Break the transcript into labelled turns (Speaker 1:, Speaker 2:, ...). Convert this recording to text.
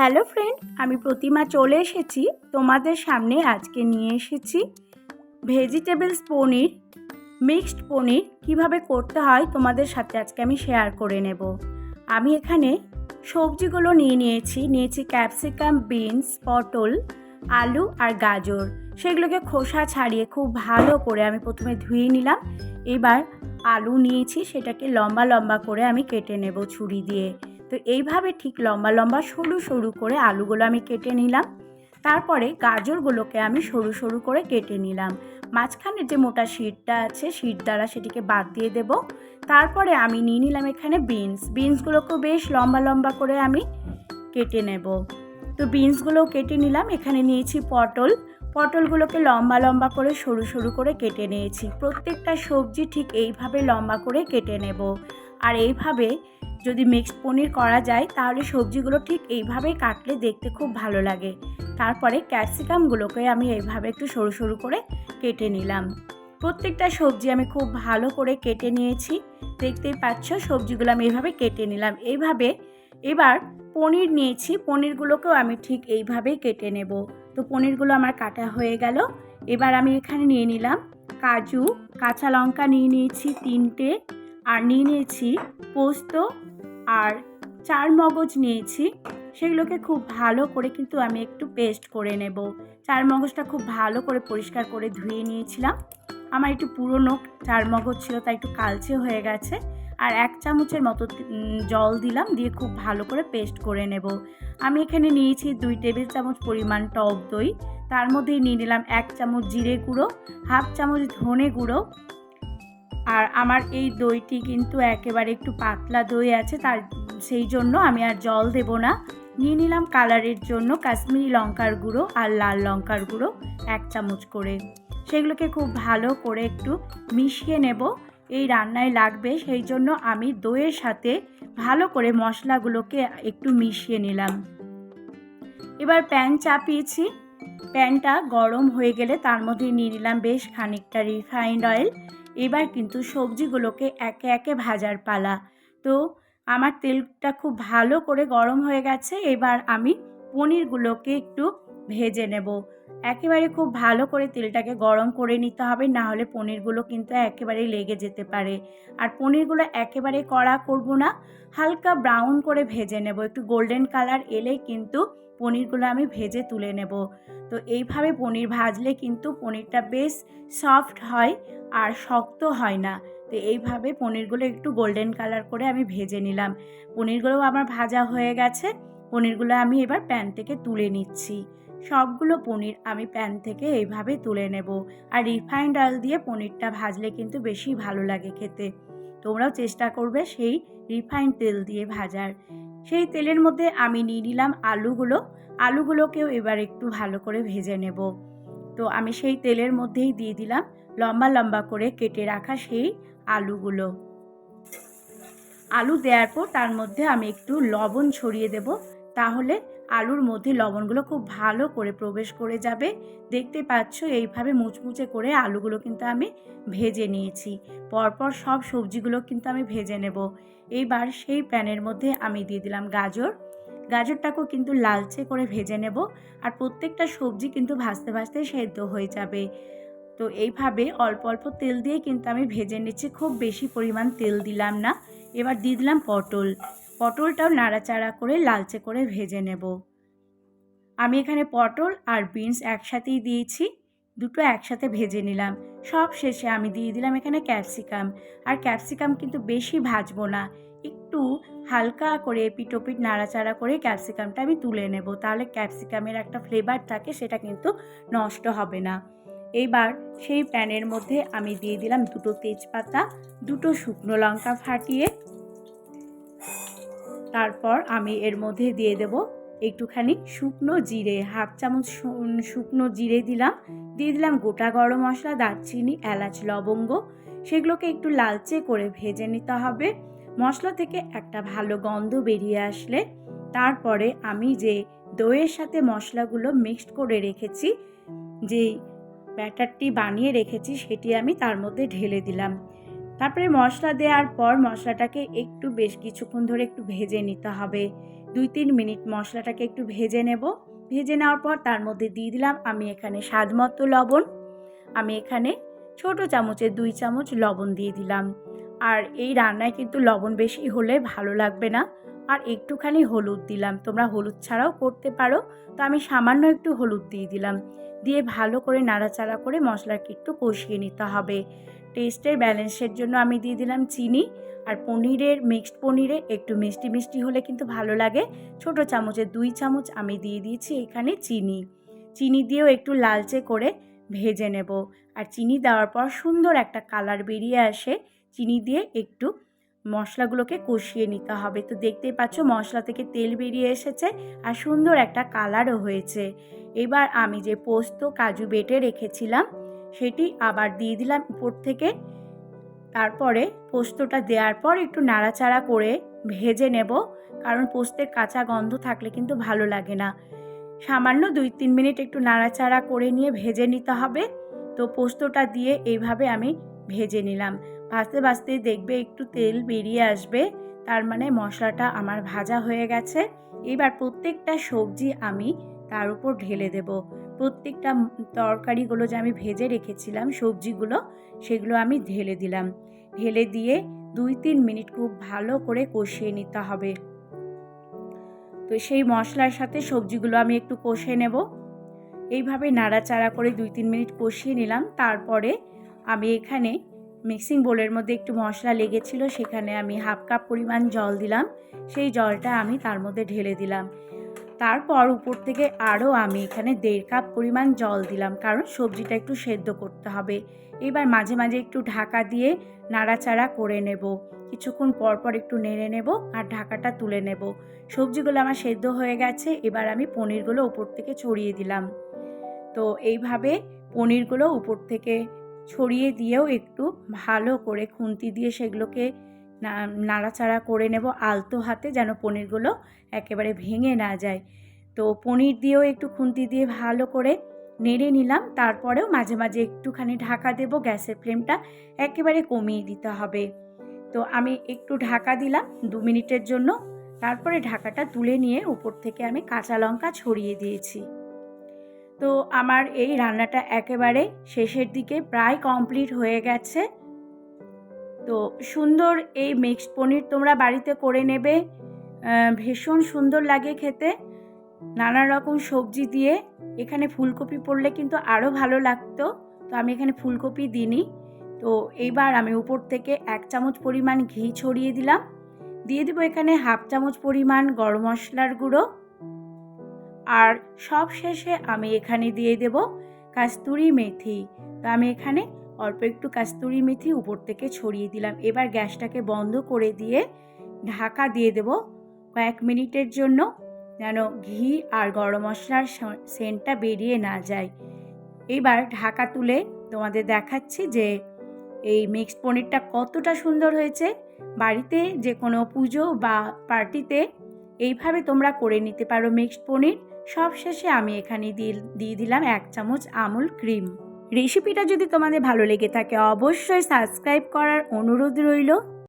Speaker 1: Hello friend, আমি প্রতিমা চলে এসেছি। তোমাদের সামনে আজকে নিয়ে এসেছি ভেজিটেবলস পনির, মিক্সড পনির। কীভাবে করতে হয় তোমাদের সাথে আজকে আমি শেয়ার করে নেব। আমি এখানে সবজিগুলো নিয়ে নিয়েছি। নিয়েছি ক্যাপসিকাম, বিনস, পটল, আলু আর গাজর। সেগুলোকে খোসা ছাড়িয়ে খুব ভালো করে আমি প্রথমে ধুয়ে নিলাম। এবার আলু নিয়েছি, সেটাকে লম্বা লম্বা করে আমি কেটে নেব ছুরি দিয়ে। তো এইভাবে ঠিক লম্বা লম্বা সরু সরু করে আলুগুলো আমি কেটে নিলাম। তারপরে গাজরগুলোকে আমি সরু সরু করে কেটে নিলাম। মাঝখানে যে মোটা শিটটা আছে শিট দ্বারা সেটিকে বাদ দিয়ে দেব। তারপরে আমি নিয়ে নিলাম এখানে বিনস। বিনসগুলোকেও বেশ লম্বা লম্বা করে আমি কেটে নেব। তো বিনসগুলোও কেটে নিলাম। এখানে নিয়েছি পটল। পটলগুলোকে লম্বা লম্বা করে সরু সরু করে কেটে নিয়েছি। প্রত্যেকটা সবজি ঠিক এইভাবে লম্বা করে কেটে নেব। আর এইভাবে যদি মিক্সড পনির করা যায়, তাহলে সবজিগুলো ঠিক এইভাবেই কাটলে দেখতে খুব ভালো লাগে। তারপরে ক্যাপসিকামগুলোকে আমি এইভাবে একটু সরু সরু করে কেটে নিলাম। প্রত্যেকটা সবজি আমি খুব ভালো করে কেটে নিয়েছি। দেখতেই পাচ্ছ, সবজিগুলো আমি এইভাবে কেটে নিলাম। এইভাবে এবার পনির নিয়েছি। পনিরগুলোকেও আমি ঠিক এইভাবেই কেটে নেব। তো পনিরগুলো আমার কাটা হয়ে গেল। এবার আমি এখানে নিয়ে নিলাম কাজু। কাঁচা লঙ্কা নিয়ে নিয়েছি তিনটে। আর নিয়ে নিয়েছি পোস্ত আর চার মগজ নিয়েছি, সেগুলোকে খুব ভালো করে কিন্তু আমি একটু পেস্ট করে নেব। চার মগজটা খুব ভালো করে পরিষ্কার করে ধুয়ে নিয়েছিলাম। আমার একটু পুরনো চার মগজ ছিল, তাই একটু কালচে হয়ে গেছে। আর এক চামচের মতো জল দিলাম, দিয়ে খুব ভালো করে পেস্ট করে নেব। আমি এখানে নিয়েছি দুই টেবিল চামচ পরিমাণ টক দই। তার মধ্যেই নিয়ে নিলাম এক চামচ জিরে গুঁড়ো, হাফ চামচ ধনে গুঁড়ো আর আমার এই দইটি কিন্তু একেবারে একটু পাতলা দই আছে, তার সেই জন্য আমি আর জল দেব না। নিয়ে নিলাম কালারের জন্য কাশ্মীরি লঙ্কার গুঁড়ো আর লাল লঙ্কার গুঁড়ো এক চামচ করে। সেগুলোকে খুব ভালো করে একটু মিশিয়ে নেব। এই রান্নায় লাগবে, সেই জন্য আমি দইয়ের সাথে ভালো করে মশলাগুলোকে একটু মিশিয়ে নিলাম। এবার প্যান চাপিয়েছি। প্যানটা গরম হয়ে গেলে তার মধ্যে নিয়ে নিলাম বেশ খানিকটা রিফাইন্ড অয়েল এবার কিন্তু সবজিগুলোকে একে একে ভাজার পালা। তো, আমার তেলটা খুব ভালো করে গরম হয়ে গেছে। এবার আমি পনিরগুলোকে একটু ভেজে নেব। একেবারে খুব ভালো করে তেলটাকে গরম করে নিতে হবে, না হলে পনিরগুলো কিন্তু একেবারে লেগে যেতে পারে। আর পনিরগুলো একেবারে কড়া করব না, হালকা ব্রাউন করে ভেজে নেব। একটু গোল্ডেন কালার এলেই কিন্তু পনিরগুলো আমি ভেজে তুলে নেব। তো এইভাবে পনির ভাজলে কিন্তু পনিরটা বেশ সফট হয় আর শক্ত হয় না। তো এইভাবে পনিরগুলো একটু গোল্ডেন কালার করে আমি ভেজে নিলাম। পনিরগুলোও আমার ভাজা হয়ে গেছে, পনিরগুলো আমি এবার প্যান থেকে তুলে নিচ্ছি। সবগুলো পনির আমি প্যান থেকে এইভাবে তুলে নেব। আর রিফাইন্ড অয়েল দিয়ে পনিরটা ভাজলে কিন্তু বেশি ভালো লাগে খেতে। তোমরাও চেষ্টা করবে সেই রিফাইন্ড তেল দিয়ে ভাজার। সেই তেলের মধ্যে আমি নিয়ে নিলাম আলুগুলো। আলুগুলোকেও এবার একটু ভালো করে ভেজে নেব। তো আমি সেই তেলের মধ্যেই দিয়ে দিলাম লম্বা লম্বা করে কেটে রাখা সেই আলুগুলো। আলু দেওয়ার পর তার মধ্যে আমি একটু লবণ ছড়িয়ে দেব। তাহলে আলুর মধ্যে লবণগুলো খুব ভালো করে প্রবেশ করে যাবে। দেখতে পাচ্ছ এইভাবে মুচমুচে করে আলুগুলো কিন্তু আমি ভেজে নিয়েছি। পরপর সব সবজিগুলো কিন্তু আমি ভেজে নেব। এইবার সেই প্যানের মধ্যে আমি দিয়ে দিলাম গাজর। গাজরটাকেও কিন্তু লালচে করে ভেজে নেব আর প্রত্যেকটা সবজি কিন্তু ভাজতে ভাজতে সেদ্ধ হয়ে যাবে। তো এইভাবে অল্প অল্প তেল দিয়ে কিন্তু আমি ভেজে নিচ্ছি। খুব বেশি পরিমাণ তেল দিলাম না। এবার দিয়ে দিলাম পটল। পটলটাও নাড়াচাড়া করে লালচে করে ভেজে নেব। আমি এখানে পটল আর বিনস একসাথেই দিয়েছি। দুটো একসাথে ভেজে নিলাম। সব শেষে আমি দিয়ে দিলাম এখানে ক্যাপসিকাম। আর ক্যাপসিকাম কিন্তু বেশি ভাজবো না। একটু হালকা করে পিটোপিট নাড়াচাড়া করে ক্যাপসিকামটা আমি তুলে নেব। তাহলে ক্যাপসিকামের একটা ফ্লেভার থাকে, সেটা কিন্তু নষ্ট হবে না। এইবার সেই প্যানের মধ্যে আমি দিয়ে দিলাম দুটো তেজপাতা, দুটো শুকনো লঙ্কা ফাটিয়ে তারপর আমি এর মধ্যে দিয়ে দেব একটুখানি শুকনো জিরে, হাফ চামচ শুকনো জিরে দিলাম। দিয়ে দিলাম গোটা গরম মশলা, দারচিনি, এলাচ, লবঙ্গ। সেগুলোকে একটু লালচে করে ভেজে নিতে হবে। মশলা থেকে একটা ভালো গন্ধ বেরিয়ে আসলে তারপরে আমি যে দইয়ের সাথে মশলাগুলো মিক্সড করে রেখেছি, যেই ব্যাটারটি বানিয়ে রেখেছি সেটি আমি তার মধ্যে ঢেলে দিলাম। তারপরে মশলা দেওয়ার পর মশলাটাকে একটু বেশ কিছুক্ষণ ধরে একটু ভেজে নিতে হবে। দুই তিন মিনিট মশলাটাকে একটু ভেজে নেব। ভেজে নেওয়ার পর তার মধ্যে দিয়ে দিলাম আমি এখানে স্বাদ মতো লবণ। আমি এখানে ছোট চামচের দুই চামচ লবণ দিয়ে দিলাম। আর এই রান্নায় কিন্তু লবণ বেশি হলে ভালো লাগবে না। আর একটুখানি হলুদ দিলাম। তোমরা হলুদ ছাড়াও করতে পারো। তো আমি সামান্য একটু হলুদ দিয়ে দিলাম। দিয়ে ভালো করে নাড়াচাড়া করে মশলাকে একটু কষিয়ে নিতে হবে। টেস্টের ব্যালেন্সের জন্য আমি দিয়ে দিলাম চিনি আর পনিরের মিক্সড পনিরে একটু মিষ্টি মিষ্টি হলে কিন্তু ভালো লাগে। ছোট চামচের দুই চামচ আমি দিয়ে দিয়েছি এখানে চিনি। চিনি দিয়েও একটু লালচে করে ভেজে নেব। আর চিনি দেওয়ার পর সুন্দর একটা কালার বেরিয়ে আসে। চিনি দিয়ে একটু মশলাগুলোকে কষিয়ে নিতে হবে। তো দেখতেই পাচ্ছ মশলা থেকে তেল বেরিয়ে এসেছে আর সুন্দর একটা কালারও হয়েছে। এবার আমি যে পোস্ত কাজু বেটে রেখেছিলাম সেটি আবার দিয়ে দিলাম উপর থেকে। তারপরে পোস্তটা দেওয়ার পর একটু নাড়াচাড়া করে ভেজে নেব, কারণ পোস্তের কাঁচা গন্ধ থাকলে কিন্তু ভালো লাগে না। সামান্য দুই তিন মিনিট একটু নাড়াচাড়া করে নিয়ে ভেজে নিতে হবে। তো পোস্তটা দিয়ে এইভাবে আমি ভেজে নিলাম। ভাজতে ভাজতে দেখবে একটু তেল বেরিয়ে আসবে, তার মানে মশলাটা আমার ভাজা হয়ে গেছে। এবার প্রত্যেকটা সবজি আমি তার উপর ঢেলে দেব। প্রত্যেকটা তরকারিগুলো যে আমি ভেজে রেখেছিলাম, সবজিগুলো, সেগুলো আমি ঢেলে দিলাম। ঢেলে দিয়ে দুই তিন মিনিট খুব ভালো করে কষিয়ে নিতে হবে। তো সেই মশলার সাথে সবজিগুলো আমি একটু কষে নেব। এইভাবে নাড়াচাড়া করে দুই তিন মিনিট কষিয়ে নিলাম। তারপরে আমি এখানে মিক্সিং বোলের মধ্যে একটু মশলা লেগেছিল, সেখানে আমি হাফ কাপ পরিমাণ জল দিলাম। সেই জলটা আমি তার মধ্যে ঢেলে দিলাম। তারপর উপর থেকে আরও আমি এখানে দেড় কাপ পরিমাণ জল দিলাম, কারণ সবজিটা একটু সেদ্ধ করতে হবে। এবার মাঝে মাঝে একটু ঢাকা দিয়ে নাড়াচাড়া করে নেব। কিছুক্ষণ পর পর একটু নেড়ে নেব আর ঢাকাটা তুলে নেব। সবজিগুলো আমার সেদ্ধ হয়ে গেছে, এবার আমি পনিরগুলো উপর থেকে ছড়িয়ে দিলাম। তো এইভাবে পনিরগুলো উপর থেকে ছড়িয়ে দিয়েও একটু ভালো করে খুন্তি দিয়ে সেগুলোকে নাড়াচাড়া করে নেব আলতো হাতে যেন পনিরগুলো একেবারে ভেঙে না যায়। তো পনির দিয়েও একটু খুন্তি দিয়ে ভালো করে নেড়ে নিলাম, তারপরেও মাঝে মাঝে একটুখানি ঢাকা দেব, গ্যাসের ফ্লেমটা একেবারে কমিয়ে দিতে হবে। তো আমি একটু ঢাকা দিলাম দু মিনিটের জন্য, তারপরে ঢাকাটা তুলে নিয়ে উপর থেকে আমি কাঁচা লঙ্কা ছড়িয়ে দিয়েছি। তো আমার এই রান্নাটা একেবারে শেষের দিকে প্রায় কমপ্লিট হয়ে গেছে। তো সুন্দর এই মিক্সড পনির তোমরা বাড়িতে করে নেবে। ভীষণ সুন্দর লাগে খেতে। নানা রকম সবজি দিয়ে। এখানে ফুলকপি পড়লে কিন্তু আরও ভালো লাগতো। তো আমি এখানে ফুলকপি দিইনি। তো এইবার আমি উপর থেকে এক চামচ পরিমাণ ঘি ছড়িয়ে দিলাম। দিয়ে দেবো এখানে হাফ চামচ পরিমাণ গরম মশলার গুঁড়ো। আর সব শেষে আমি এখানে দিয়ে দেব কাস্তুরি মেথি। তো আমি এখানে অল্প একটু কাস্তুরি মেথি উপর থেকে ছড়িয়ে দিলাম। এবার গ্যাসটাকে বন্ধ করে দিয়ে ঢাকা দিয়ে দেব কয়েক মিনিটের জন্য, যেন ঘি আর গরম মশলার সেন্টটা বেরিয়ে না যায়। এবার ঢাকা তুলে তোমাদের দেখাচ্ছি যে এই মিক্সড পনিরটা কতটা সুন্দর হয়েছে। বাড়িতে যে কোনো পুজো বা পার্টিতে এইভাবে তোমরা করে নিতে পারো মিক্সড পনির। সব শেষে আমি এখানে দিয়ে দিলাম এক চামচ আমুল ক্রিম। রেসিপিটা যদি তোমাদের ভালো লেগে থাকে অবশ্যই সাবস্ক্রাইব করার অনুরোধ রইল।